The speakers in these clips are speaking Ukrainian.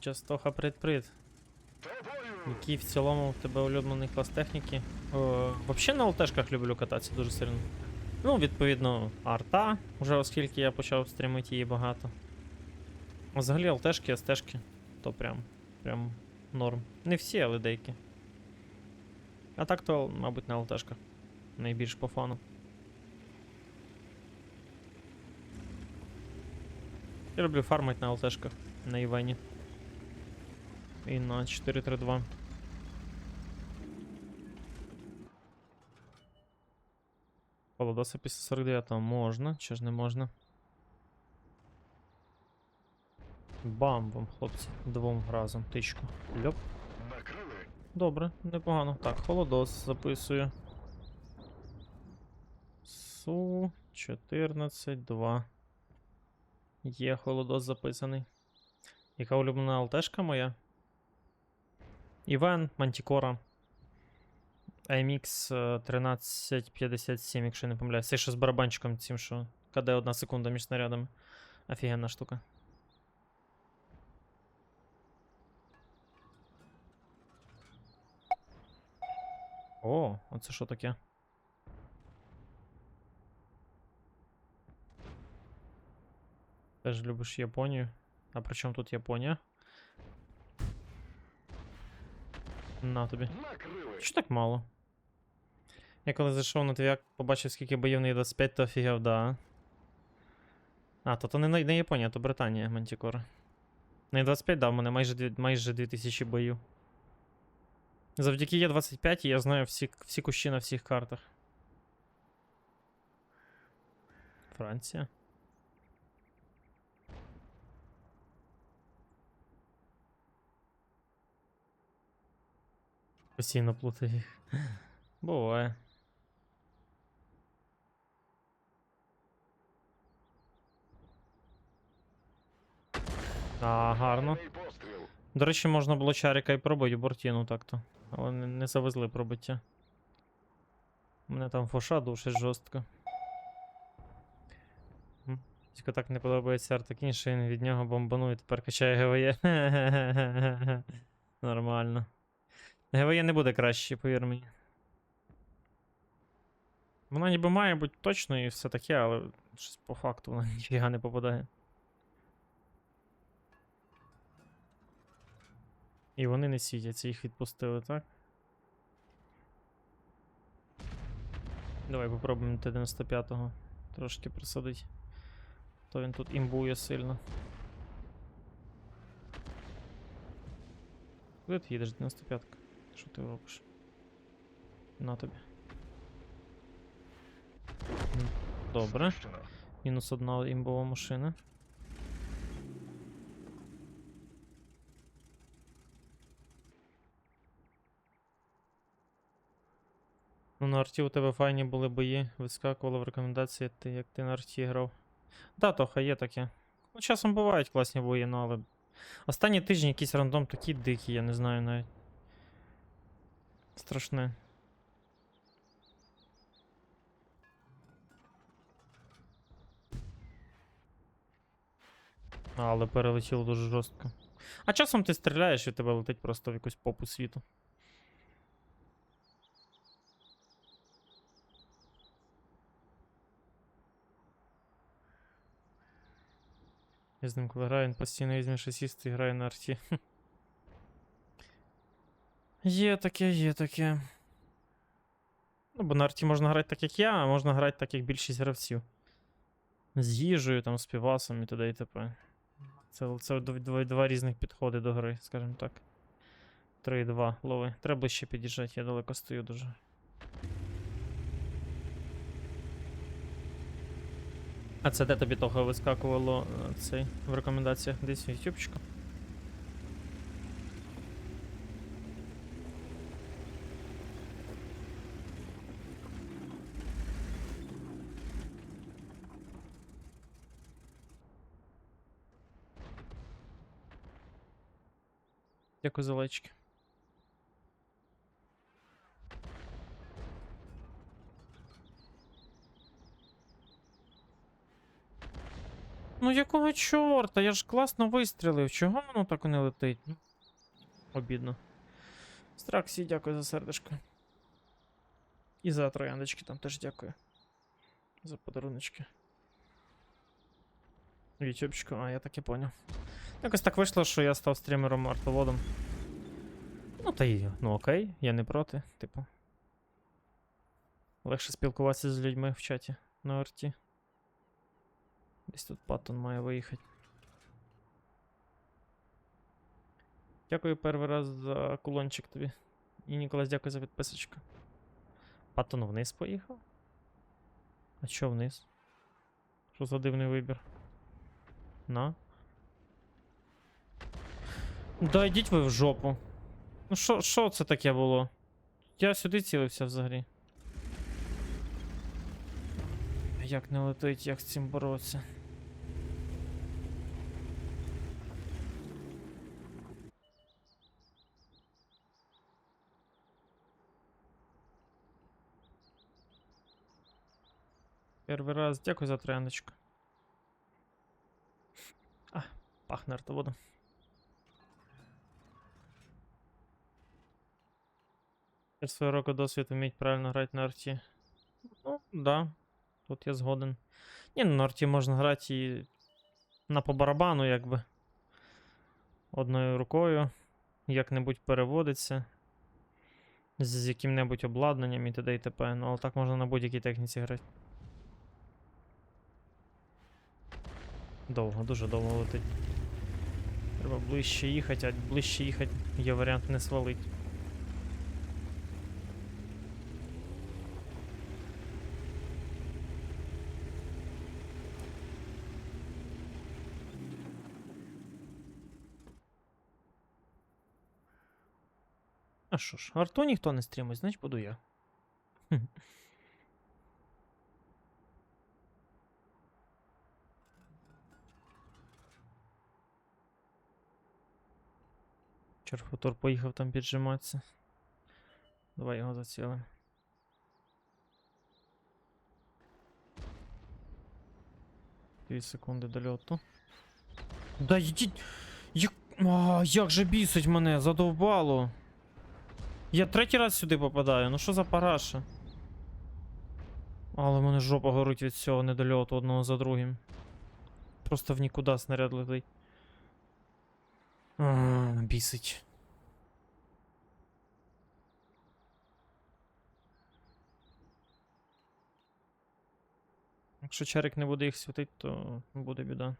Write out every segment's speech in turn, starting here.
Частоха привіт-привіт. Який в цілому в тебе улюблений клас техніки? О, Взагалі на ЛТшках люблю кататися дуже сильно. Ну, відповідно, арта, вже оскільки я почав стрімити її багато. Взагалі ЛТшки, СТшки, то прям, прям норм. Не всі, але деякі. А так то, мабуть, на ЛТшках. Найбільш по фану. Я люблю фармить на ЛТшках, на Івені. І на 4-3-2. Холодоса після 49 можна, чи ж не можна? Бам вам, хлопці, двом разом тичку. Льоп. Добре, непогано. Так, холодос записую. Су 14, 2. Є холодос записаний. Яка улюблена ЛТшка моя? Івен, Мантікора. AMX е, 1357, якщо я не помиляюсь. Це ще з барабанчиком цим, що КД одна секунда між снарядами. Офігенна штука. О, оце що таке? Теж любиш Японію. А при чому тут Японія? На тобі. Що так мало? Я коли зайшов на твіак, побачив, скільки боїв на 25, то офігів, да. А, то то не, не Японія, то Британія, Мантікора. На 25, да, в мене майже, майже 2000 боїв. Завдяки Є25 я знаю всі, всі кущі на всіх картах. Франція. Постійно плутаю їх. Буває. А, гарно. До речі, можна було чарика і пробити бортіну так-то. Але не, не завезли пробиття. Мене там фоша душить жорстко. Тільки так не подобається Артакін, що він від нього бомбанує, тепер качає ГВЄ. Нормально. ГВЄ не буде краще, повір мені. Вона ніби має бути точно і все таке, але щось по факту вона ніфіга не попадає. І вони не світяться, їх відпустили, так? Давай попробуємо Т-95-го трошки присадити. То він тут імбує сильно. Куди ти їдеш, 95-ка? Що ти робиш? На тобі. Добре. Мінус одна імбова машина. Ну, на арті у тебе файні були бої, вискакувало в рекомендації, ти, як ти на арті грав. Да, Тоха, є таке. Ну, часом бувають класні бої, ну але. Останні тижні якийсь рандом такий дикий, я не знаю навіть. Страшне. Але перелетіло дуже жорстко. А часом ти стріляєш і тебе летить просто в якусь попу світу. Я з ним коли граю, він постійно візьме шасіст і грає на арті. Є таке, є таке. Ну, бо на арті можна грати так, як я, а можна грати так, як більшість гравців. З їжею, там, з півасом і т.д. і т.п. Це, це два, два різних підходи до гри, скажімо так. 3-2, лови. Треба ще під'їжджати, я далеко стою дуже. А це де тобі того вискакувало е, цей в рекомендаціях? Десь в Дякую за лайчики. Ну якого чорта? Я ж класно вистрілив. Чого воно так не летить? Ну, Обідно. Страксі, дякую за сердечко. І за трояндочки там теж дякую. За подаруночки. Ютубчику, а я так і поняв. Якось так вийшло, що я став стрімером артоводом. Ну та й, ну окей, я не проти, типу. Легше спілкуватися з людьми в чаті на арті. Десь тут Паттон має виїхати. Дякую перший раз за кулончик тобі. І Ніколас, дякую за підписочку. Паттон вниз поїхав? А чо вниз? Що за дивний вибір? На. Да йдіть ви в жопу. Ну що, що це таке було? Я сюди цілився взагалі. Як не летить, як з цим боротися? Перший раз, дякую за трояндочку. А, пахне артоводом. Через свого року досвід вміть правильно грати на арті. Ну, да. Тут я згоден. Ні, ну, на арті можна грати і на по барабану, якби. Одною рукою. Як-небудь переводиться. З яким-небудь обладнанням і т.д. і т.п. Ну, але так можна на будь-якій техніці грати. Довго, дуже довго летить. Треба ближче їхати, а ближче їхати є варіант не свалить. А що ж, арту ніхто не стрімить, значить буду я. Черфутор поїхав там піджиматися. Давай його зацілимо. Дві секунди до льоту. Да йдіть. Як... А, як же бісить мене, задовбало. Я третій раз сюди попадаю, ну що за параша? Але в мене жопа горить від цього недольоту одного за другим. Просто в нікуди снаряд летить. А, бісить. Якщо чарик не буде їх світить, то буде біда.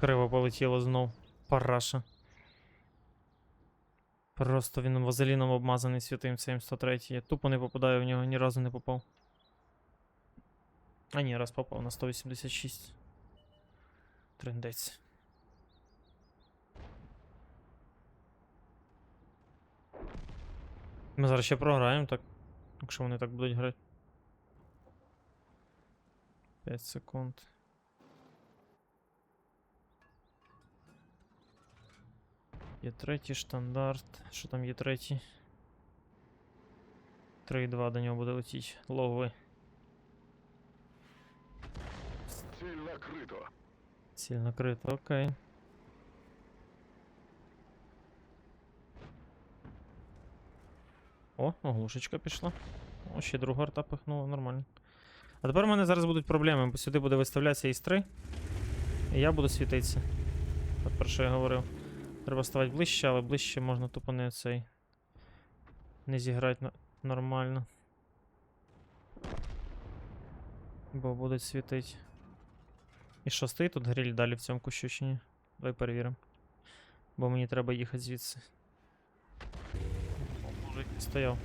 Криво полетіло знов. Параша. Просто він вазеліном обмазаний святим 703. Я тупо не попадаю в нього, ні разу не попав. А ні, раз попав на 186. Трендець. Ми зараз ще програємо, так. Якщо вони так будуть грати. 5 секунд. Є третій штандарт. Що там є третій? 3-2 до нього буде летіти. Лови. Ціль накрито. Ціль накрита, окей. О, оглушечка пішла. О, ще друга арта пихнула, нормально. А тепер у мене зараз будуть проблеми, бо сюди буде виставлятися із 3 і я буду світитися. От про що я говорив. Треба ставати ближче, але ближче можна тупо не цей. Не зіграти нормально. Бо будуть світити. І що стоїть тут гриль далі в цьому кущу чи ні? Давай перевіримо. Бо мені треба їхати звідси. О, стояв.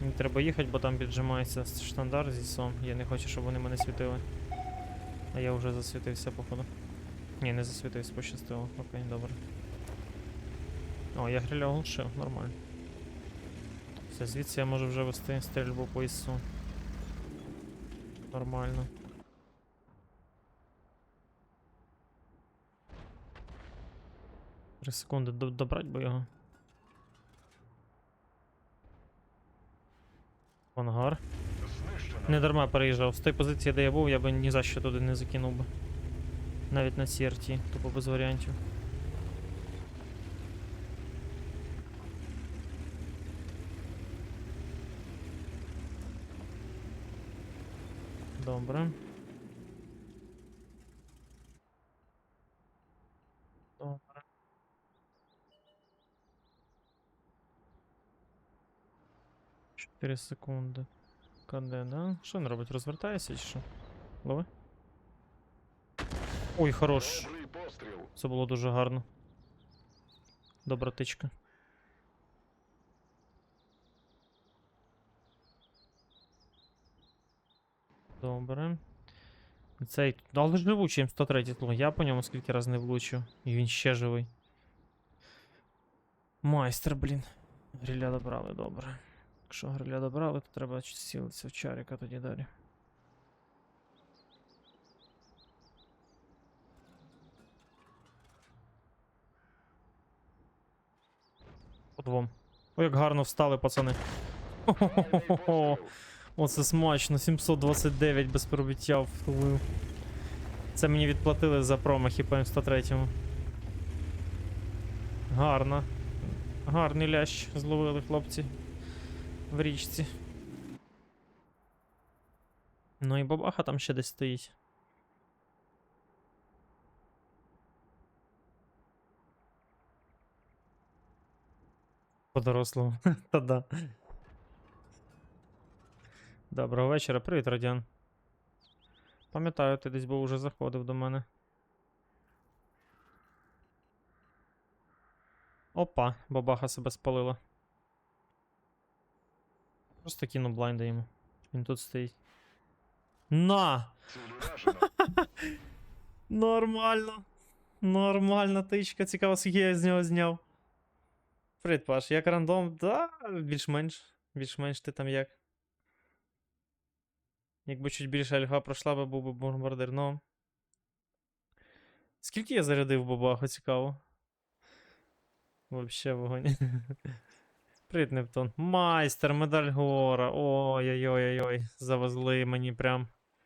Мені треба їхати, бо там піджимається штандар зі сом. Я не хочу, щоб вони мене світили. А я вже засвітився, походу. Ні, не засвітився, пощастило. Окей, добре. О, я гриля оглушив, нормально. Все, звідси я можу вже вести стрільбу по ІСу. Нормально. Три секунди до- добрать би його. Ангар. Знищено. Не дарма переїжджав. З тої позиції, де я був, я би ні за що туди не закинув би. Навіть на CRT, тупо без варіантів. Добре. Добре. Чотири секунди. КД, да? Що він робить? Розвертається чи що? Лови? Ой, хорош. Це було дуже гарно. Добра тичка. Добре. Цей. Але живучий М103 тло. Я по ньому скільки раз не влучив. І він ще живий. Майстер, блін. Гриля добрали, добре. Якщо гриля добрали, то треба сілитися в чаріка тоді далі. По двом. Як гарно встали, пацани. Хо-хо-хо-хо. Оце смачно, 729 без пробиття втулив. Це мені відплатили за промахи по М103. Гарно. Гарний лящ зловили хлопці в річці. Ну і бабаха там ще десь стоїть. По-дорослому. Та-да. Доброго вечора, привіт, Радіан. Пам'ятаю, ти десь був уже заходив до мене. Опа, бабаха себе спалила. Просто кину блайнда йому. Він тут стоїть. На! Нормально. Нормальна тичка. Цікаво, скільки я з нього зняв. Привіт, як рандом? Да, більш-менш. Більш-менш ти там як. Якби чуть більше альфа пройшла, би був би бомбардир, ну. Скільки я зарядив бабаху, цікаво. Вообще вогонь. Привіт, Нептун. Майстер, медаль гора. Ой-ой-ой-ой. Завезли мені прям.